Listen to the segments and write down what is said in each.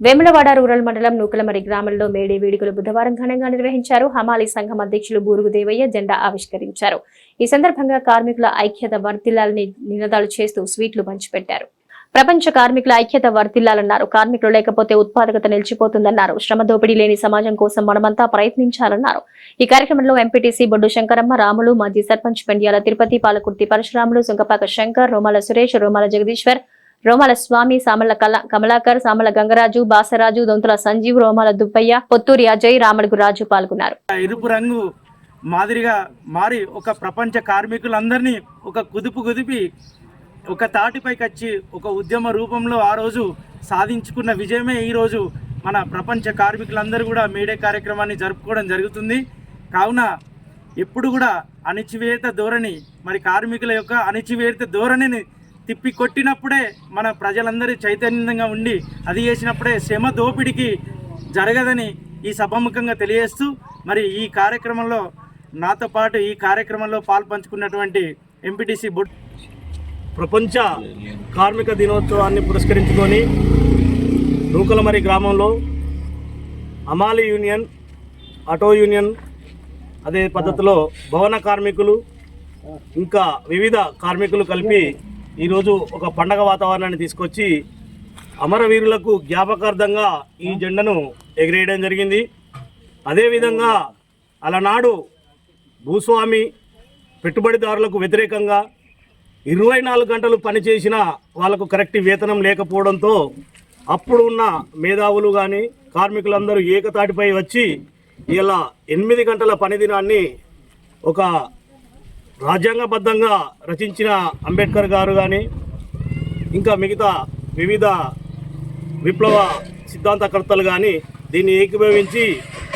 Vemulawada rural మండలం నూకలమరి గ్రామంలో May Day వేడుకలు బుధవారం ఘనంగా నిర్వహించారు. హమాలీ సంఘం అధ్యక్షులు బూరుగు దేవయ్య జెండా ఆవిష్కరించారు. ఈ సందర్భంగా కార్మికుల ఐక్యత వర్తిల్లాలని నినాదాలు చేస్తూ స్వీట్లు పంచిపెట్టారు. ప్రపంచ కార్మికుల ఐక్యత వర్తిల్లాలన్నారు కార్మికులు లేకపోతే ఉత్పాదకత నిలిచిపోతుందన్నారు. శ్రమ దోపిడీ లేని సమాజం కోసం మనమంతా ప్రయత్నించాలన్నారు. ఈ కార్యక్రమంలో ఎంపీటీసీ బొడ్డు శంకరమ్మ రాములు మాజీ సర్పంచ్ పెండియాల తిరుపతి పాలకుర్తి పరశురాములు సుంకపాక శంకర్ రోమాల సురేష్ రోమాల జగదీశ్వర్ రోమాల స్వామి సామల కల కమలాకర్ సామల గంగరాజు బాసరాజు దొంతుల సంజీవ్ రోమాల దుబ్బయ్య పొత్తూరి అజయ్ రామడుగు రాజు పాల్గొన్నారు. ఎరుపు రంగు మాదిరిగా మారి ఒక ప్రపంచ కార్మికులందరినీ ఒక కుదుపు కుదిపి ఒక తాటిపైకి వచ్చి ఒక ఉద్యమ రూపంలో ఆ రోజు సాధించుకున్న విజయమే ఈరోజు మన ప్రపంచ కార్మికులందరూ కూడా మేడే కార్యక్రమాన్ని జరుపుకోవడం జరుగుతుంది. కావున ఎప్పుడు కూడా అణిచివేత ధోరణి మరి కార్మికుల యొక్క అణిచివేత ధోరణిని తిప్పి కొట్టినప్పుడే మన ప్రజలందరూ చైతన్యంగా ఉండి అది చేసినప్పుడే శ్రమ దోపిడికి జరగదని ఈ సభముఖంగా తెలియజేస్తూ మరి ఈ కార్యక్రమంలో నాతో పాటు ఈ కార్యక్రమంలో పాల్పంచుకున్నటువంటి ఎంపీటీసీ బుడ్ ప్రపంచ కార్మిక దినోత్సవాన్ని పురస్కరించుకొని రూకలమరి గ్రామంలో అమాలి యూనియన్ ఆటో యూనియన్ అదే పద్ధతిలో భవన కార్మికులు ఇంకా వివిధ కార్మికులు కలిపి ఈరోజు ఒక పండగ వాతావరణాన్ని తీసుకొచ్చి అమరవీరులకు జ్ఞాపకార్థంగా ఈ జెండను ఎగిరేయడం జరిగింది. అదేవిధంగా అలనాడు భూస్వామి పెట్టుబడిదారులకు వ్యతిరేకంగా ఇరవై నాలుగు గంటలు పనిచేసిన వాళ్ళకు కరెక్ట్ వేతనం లేకపోవడంతో అప్పుడు ఉన్న మేధావులు కానీ కార్మికులందరూ ఏకతాటిపై వచ్చి ఇలా ఎనిమిది గంటల పనిదినాన్ని ఒక రాజ్యాంగబద్ధంగా రచించిన అంబేద్కర్ గారు కానీ ఇంకా మిగతా వివిధ విప్లవ సిద్ధాంతకర్తలు కానీ దీన్ని ఏకీభవించి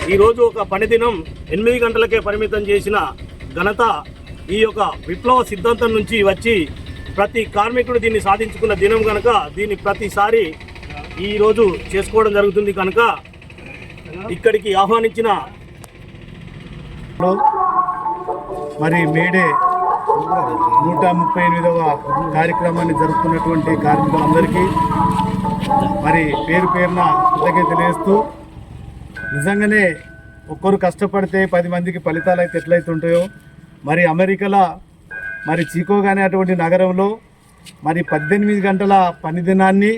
ఈరోజు ఒక పనిదినం ఎనిమిది గంటలకే పరిమితం చేసిన ఘనత ఈ యొక్క విప్లవ సిద్ధాంతం నుంచి వచ్చి ప్రతి కార్మికుడు దీన్ని సాధించుకున్న దినం కనుక దీన్ని ప్రతిసారి ఈరోజు చేసుకోవడం జరుగుతుంది కనుక ఇక్కడికి ఆహ్వానించిన మరి మేడే నూట ముప్పై ఎనిమిదవ కార్యక్రమాన్ని జరుపుకున్నటువంటి కార్మికులందరికీ మరి పేరు పేరున కృతజ్ఞత తెలియజేస్తూ నిజంగానే ఒక్కరు కష్టపడితే పది మందికి ఫలితాలు అయితే ఎట్లయితే ఉంటాయో మరి అమెరికాలో మరి చీకోగానే అటువంటి నగరంలో మరి పద్దెనిమిది గంటల పని దినాన్ని